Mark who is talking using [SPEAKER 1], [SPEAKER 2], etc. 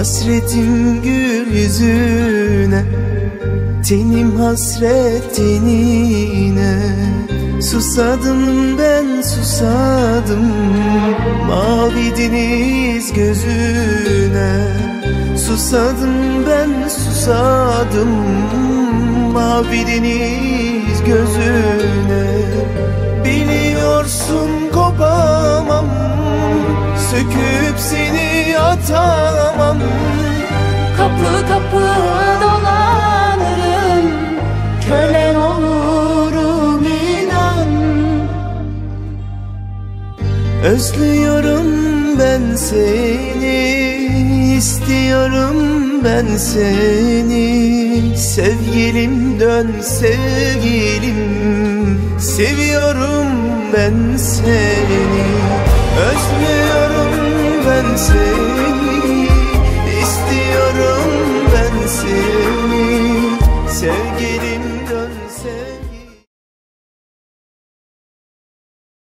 [SPEAKER 1] Hasretim gül yüzüne Tenim hasret tenine. Susadım ben susadım Mavi deniz gözüne. Susadım ben susadım Mavi deniz gözüne. Biliyorsun kopamam Söküp seni atamam
[SPEAKER 2] Kapı kapı dolanırım. Kölen olurum inan.
[SPEAKER 1] Özlüyorum ben seni istiyorum ben seni. Sevgilim dön sevgilim. Seviyorum ben seni. Özlüyorum ben seni sevgi